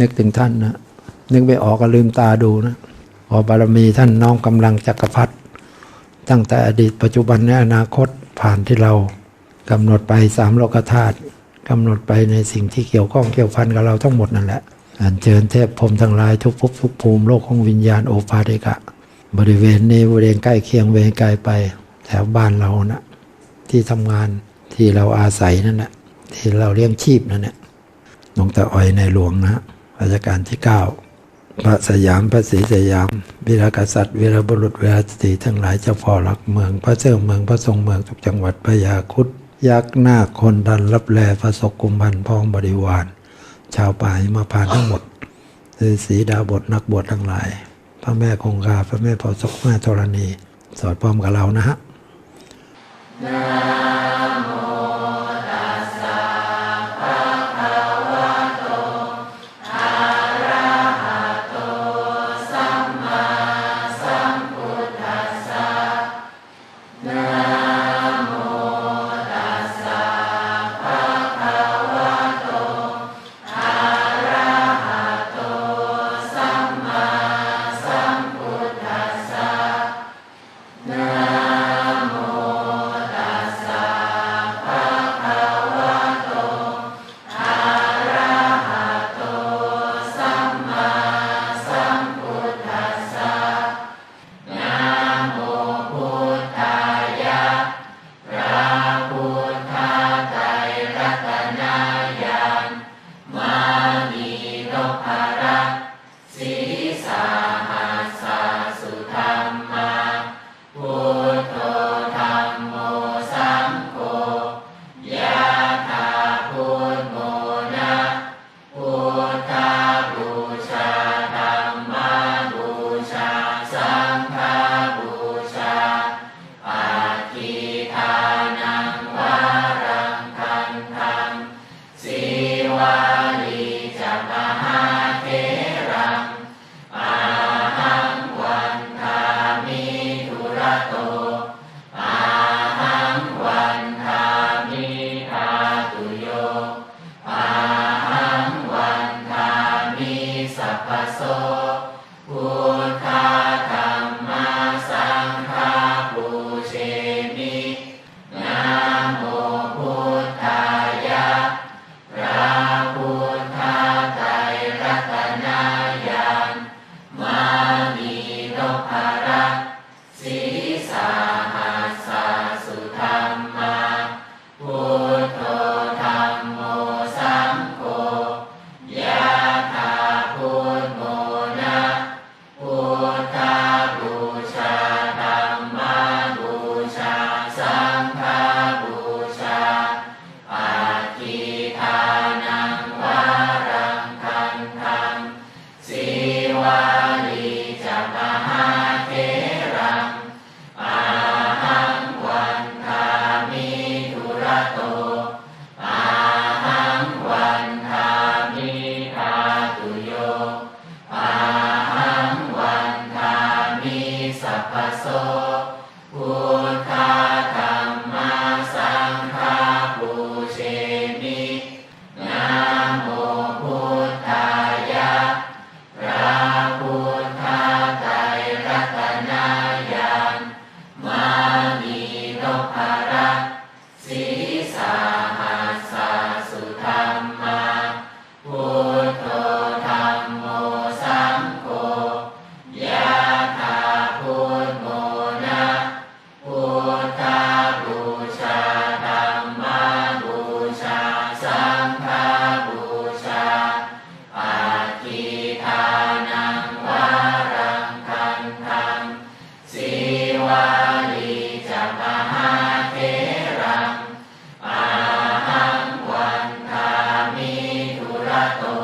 นึกถึงท่านนะนึกไม่ออกก็ลืมตาดูนะพอบารมีท่านน้อมกำลังจักรพรรดิตั้งแต่อดีตปัจจุบันและอนาคตผ่านที่เรากำหนดไปสามโลกธาตุกำหนดไปในสิ่งที่เกี่ยวข้องเกี่ยวพันกับเราทั้งหมดนั่นแหละอันเชิญเทพพรมทั้งหลายทุกภพทุกภูมิโลกของวิญญาณโอภาเดกะ บริเวณนี้บริเวณใกล้เคียงเวรไกลไปแถวบ้านเรานะที่ทำงานที่เราอาศัยนั่นแหละที่เราเลี้ยงชีพนั่นแหละหลวงตาอ้อยในหลวงนะ รัชกาลที่ 9 พระสยามพระศรีสยาม วีรกษัตริย์วีรบุรุษวีรสตรีทั้งหลายเจ้าพ่อหลักเมือง พระเจ้าเมืองพระทรงเมืองทุกจังหวัดพระยาคุดยักษ์หน้าคคนดันรับแลพระศกกุมพันธ์พ้องบริวาร ชาวป่าหิมาพานทั้งหมดฤาษีดาบทนักบวชทั้งหลาย พระแม่คงคาพระแม่เผาศกแม่ธรณี สอดพร้อมกับเรานะฮะโต